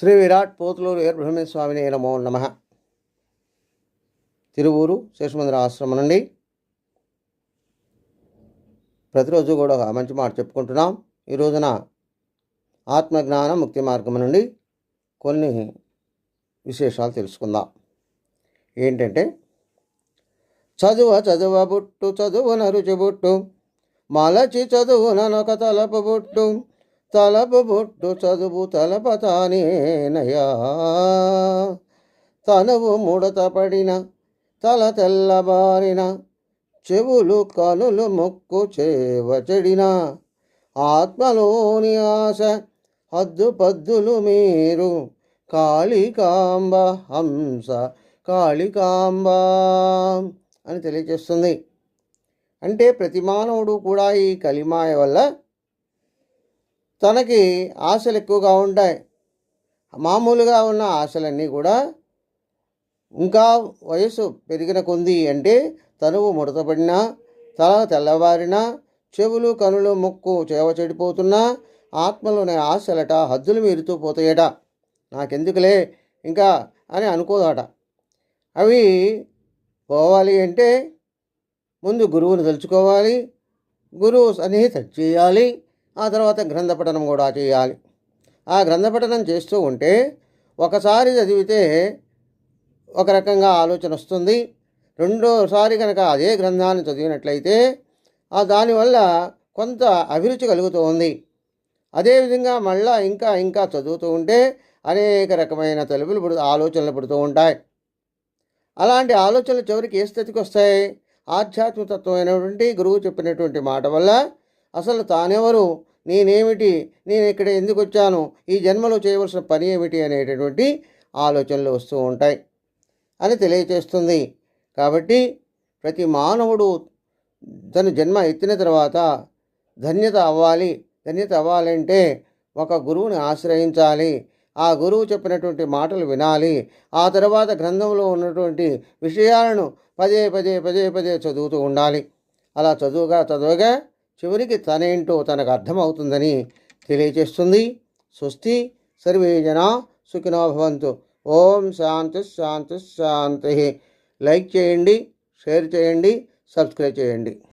శ్రీ విరాట్ పోతులూరు ఏర్బ్రహ్మేశ్వామిని నమో నమ. తిరువూరు శేషమందిర ఆశ్రమం నుండి ప్రతిరోజు కూడా ఒక మంచి మాట చెప్పుకుంటున్నాం. ఈ రోజున ఆత్మజ్ఞాన ముక్తి మార్గం నుండి కొన్ని విశేషాలు తెలుసుకుందాం. ఏంటంటే చదువ చదువ బుట్టు చదువు నరుచి బుట్టు మలచి చదువు ననొక తలపు బుట్టు తలపు బొట్టు చదువు తలపతానేనయా తనువు ముడత పడిన తల తెల్లబారిన చెవులు కనులు మొక్కు చేవచడిన ఆత్మలోని ఆశ హద్దు పద్దులు మీరు కాళికాంబ హంస కాళికాంబ అని తెలియజేస్తుంది. అంటే ప్రతి మానవుడు కూడా ఈ కలిమాయ వల్ల తనకి ఆశలు ఎక్కువగా ఉంటాయి. మామూలుగా ఉన్న ఆశలన్నీ కూడా ఇంకా వయసు పెరిగిన కొంది అంటే తనువు ముడతపడినా తల తెల్లవారినా చెవులు కనులు ముక్కు చేవ చెడిపోతున్నా ఆత్మలోని ఆశలట హద్దులు మీరుతూ పోతాయట. నాకెందుకులే ఇంకా అని అనుకోదట. అవి పోవాలి అంటే ముందు గురువుని తలుచుకోవాలి గురువు సన్నిహిత చేయాలి ఆ తర్వాత గ్రంథపఠనం కూడా చేయాలి. ఆ గ్రంథపఠనం చేస్తూ ఉంటే ఒకసారి చదివితే ఒక రకంగా ఆలోచన వస్తుంది. రెండోసారి కనుక అదే గ్రంథాన్ని చదివినట్లయితే ఆ దానివల్ల కొంత అభిరుచి కలుగుతూ ఉంది. అదేవిధంగా మళ్ళా ఇంకా ఇంకా చదువుతూ ఉంటే అనేక రకమైన తలుపులు పుడు ఆలోచనలు పుడుతూ ఉంటాయి. అలాంటి ఆలోచనలు చివరికి ఏ స్థితికి వస్తాయి? ఆధ్యాత్మికతత్వమైనటువంటి గురువు చెప్పినటువంటి మాట వల్ల అసలు తానెవరు నేనేమిటి? నేను ఇక్కడ ఎందుకు వచ్చాను? ఈ జన్మలో చేయవలసిన పని ఏమిటి? అనేటటువంటి ఆలోచనలు వస్తూ ఉంటాయి అని తెలియచేస్తుంది. కాబట్టి ప్రతి మానవుడు తన జన్మ ఎత్తిన తర్వాత ధన్యత అవ్వాలి. ధన్యత అవ్వాలంటే ఒక గురువుని ఆశ్రయించాలి. ఆ గురువు చెప్పినటువంటి మాటలు వినాలి. ఆ తర్వాత గ్రంథంలో ఉన్నటువంటి విషయాలను పదే పదే పదే పదే చదువుతూ ఉండాలి. అలా చదువుగా చదువుగా చివరికి తనేంటో తనకు అర్థమవుతుందని తెలియచేస్తుంది. స్వస్తి సర్వే జనా సుఖినో భవంతు. ఓం శాంతి శాంతి శాంతి. లైక్ చేయండి షేర్ చేయండి సబ్స్క్రైబ్ చేయండి.